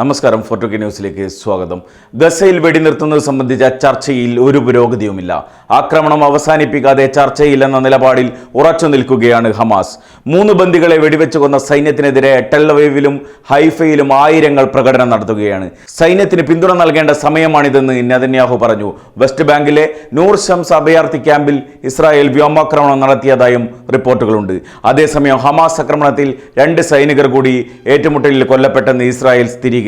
നമസ്കാരം ഫോർട്ടുക്കി ന്യൂസിലേക്ക് സ്വാഗതം. ഗസയിൽ വെടിനിർത്തുന്നത് സംബന്ധിച്ച ചർച്ചയിൽ ഒരു പുരോഗതിയുമില്ല. ആക്രമണം അവസാനിപ്പിക്കാതെ ചർച്ചയില്ലെന്ന നിലപാടിൽ ഉറച്ചു നിൽക്കുകയാണ് ഹമാസ്. മൂന്ന് ബന്ദികളെ വെടിവെച്ചു കൊന്ന സൈന്യത്തിനെതിരെ ടെല്ലവേവിലും ഹൈഫയിലും ആയിരങ്ങൾ പ്രകടനം നടത്തുകയാണ്. സൈന്യത്തിന് പിന്തുണ നൽകേണ്ട സമയമാണിതെന്ന് നെതന്യാഹു പറഞ്ഞു. വെസ്റ്റ് ബാങ്കിലെ നൂർ ഷംസ് അഭയാർത്ഥി ക്യാമ്പിൽ ഇസ്രായേൽ വ്യോമാക്രമണം നടത്തിയതായും റിപ്പോർട്ടുകളുണ്ട്. അതേസമയം ഹമാസ് ആക്രമണത്തിൽ രണ്ട് സൈനികർ കൂടി ഏറ്റുമുട്ടലിൽ കൊല്ലപ്പെട്ടെന്ന് ഇസ്രായേൽ സ്ഥിരീകരിച്ചു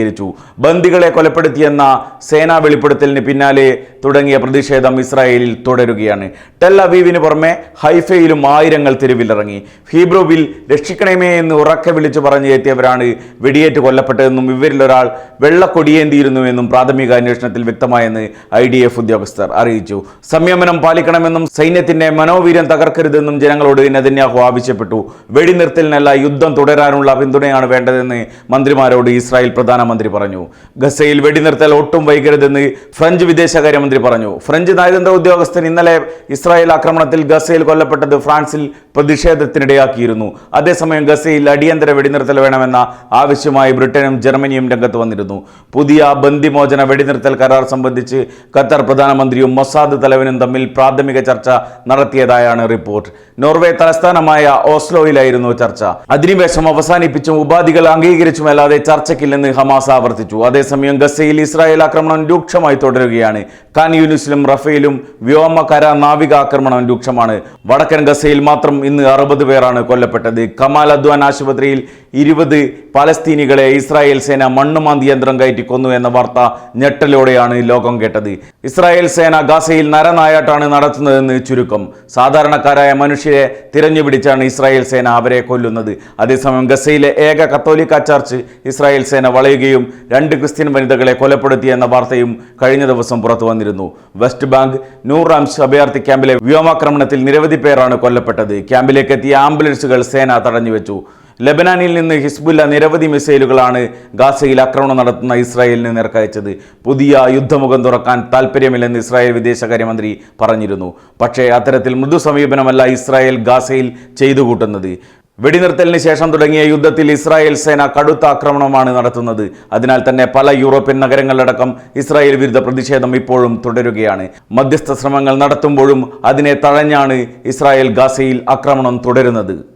ബന്ദികളെ കൊലപ്പെടുത്തിയെന്ന സേനാ വെളിപ്പെടുത്തലിന് പിന്നാലെ തുടങ്ങിയ പ്രതിഷേധം ഇസ്രായേലിൽ തുടരുകയാണ്. ടെൽ അവീവിന് പുറമെ ഹൈഫയിലും ആയിരങ്ങൾ തെരുവിലിറങ്ങി. ഹീബ്രുവിൽ രക്ഷിക്കണമേ എന്ന് ഉറക്കെ വിളിച്ചു പറഞ്ഞു എത്തിയവരാണ് വെടിയേറ്റ് കൊല്ലപ്പെട്ടതെന്നും ഇവരിൽ ഒരാൾ വെള്ളക്കൊടിയേന്തിയിരുന്നുവെന്നും പ്രാഥമിക അന്വേഷണത്തിൽ വ്യക്തമായെന്ന് ഐ ഡി എഫ് ഉദ്യോഗസ്ഥർ അറിയിച്ചു. സംയമനം പാലിക്കണമെന്നും സൈന്യത്തിന്റെ മനോവീര്യം തകർക്കരുതെന്നും ജനങ്ങളോട് നെതന്യാഹു ആവശ്യപ്പെട്ടു. വെടിനിർത്തലിനല്ല യുദ്ധം തുടരാനുള്ള പിന്തുണയാണ് വേണ്ടതെന്ന് മന്ത്രിമാരോട് ഇസ്രായേൽ പ്രധാനമന്ത്രി പറഞ്ഞു. ഗസയിൽ വെടിനിർത്തൽ ഒട്ടും വൈകരുതെന്ന് ഫ്രഞ്ച് വിദേശകാര്യമന്ത്രി പറഞ്ഞു. ഫ്രഞ്ച് നയതന്ത്ര ഉദ്യോഗസ്ഥൻ ഇന്നലെ ഇസ്രായേൽ ആക്രമണത്തിൽ ഗസയിൽ കൊല്ലപ്പെട്ടത് ഫ്രാൻസിൽ പ്രതിഷേധത്തിനിടയാക്കിയിരുന്നു. അതേസമയം ഗസയിൽ അടിയന്തര വെടിനിർത്തൽ വേണമെന്ന ആവശ്യമായി ബ്രിട്ടനും ജർമ്മനിയും രംഗത്ത് വന്നിരുന്നു. പുതിയ ബന്ദിമോചന വെടിനിർത്തൽ കരാർ സംബന്ധിച്ച് ഖത്തർ പ്രധാനമന്ത്രിയും മൊസാദ് തലവനും തമ്മിൽ പ്രാഥമിക ചർച്ച നടത്തിയതായാണ് റിപ്പോർട്ട്. നോർവേ തലസ്ഥാനമായ ഓസ്ലോയിലായിരുന്നു ചർച്ച. അധിനിവേശം അവസാനിപ്പിച്ചും ഉപാധികൾ അംഗീകരിച്ചുമല്ലാതെ ചർച്ചയ്ക്കില്ലെന്ന് ഹമാസ് ആവർത്തിച്ചു. അതേസമയം ഗസയിൽ ഇസ്രായേൽ ആക്രമണം രൂക്ഷമായി തുടരുകയാണ്. ഖാൻ യൂനിസിലും റഫേലും വ്യോമകര നാവിക ആക്രമണം രൂക്ഷമാണ്. വടക്കൻ ഗസയിൽ മാത്രം ഇന്ന് അറുപത് പേരാണ് കൊല്ലപ്പെട്ടത്. കമാൽ അദ്വാൻ ആശുപത്രിയിൽ ഇരുപത് പലസ്തീനികളെ ഇസ്രായേൽ സേന മണ്ണുമാന്തി യന്ത്രം കയറ്റി കൊന്നു എന്ന വാർത്ത ഞെട്ടലോടെയാണ് ലോകം കേട്ടത്. ഇസ്രായേൽ സേന ഗാസയിൽ നരനായാട്ടാണ് നടത്തുന്നതെന്ന് ചുരുക്കം. സാധാരണക്കാരായ മനുഷ്യരെ തിരഞ്ഞുപിടിച്ചാണ് ഇസ്രായേൽ സേന അവരെ കൊല്ലുന്നത്. അതേസമയം ഗസയിലെ ഏക കത്തോലിക്ക ചർച്ച് ഇസ്രായേൽ സേന വളയുകയും രണ്ട് ക്രിസ്ത്യൻ വനിതകളെ കൊലപ്പെടുത്തി എന്ന വാർത്തയും കഴിഞ്ഞ ദിവസം പുറത്തു വന്നിരുന്നു. വെസ്റ്റ് ബാങ്ക് നൂറാംസ് റംസ് അഭയാർത്ഥി ക്യാമ്പിലെ വ്യോമാക്രമണത്തിൽ നിരവധി പേരാണ് കൊല്ലപ്പെട്ടത്. ക്യാമ്പിലേക്ക് എത്തിയ ആംബുലൻസുകൾ സേന തടഞ്ഞുവെച്ചു. ലബനാനിൽ നിന്ന് ഹിസ്ബുല്ല നിരവധി മിസൈലുകളാണ് ഗാസയിൽ ആക്രമണം നടത്തുന്ന ഇസ്രായേലിന് നിറക്കയച്ചത് പുതിയ യുദ്ധമുഖം തുറക്കാൻ താല്പര്യമില്ലെന്ന് ഇസ്രായേൽ വിദേശകാര്യമന്ത്രി പറഞ്ഞിരുന്നു. പക്ഷേ അത്തരത്തിൽ മൃദു സമീപനമല്ല ഇസ്രായേൽ ഗാസയിൽ ചെയ്തു കൂട്ടുന്നത്. വെടിനിർത്തലിന് ശേഷം തുടങ്ങിയ യുദ്ധത്തിൽ ഇസ്രായേൽ സേന കടുത്ത ആക്രമണമാണ് നടത്തുന്നത്. അതിനാൽ തന്നെ പല യൂറോപ്യൻ നഗരങ്ങളിലടക്കം ഇസ്രായേൽ വിരുദ്ധ പ്രതിഷേധം ഇപ്പോഴും തുടരുകയാണ്. മധ്യസ്ഥ ശ്രമങ്ങൾ നടത്തുമ്പോഴും അതിനെ തഴഞ്ഞാണ് ഇസ്രായേൽ ഗാസയിൽ ആക്രമണം തുടരുന്നത്.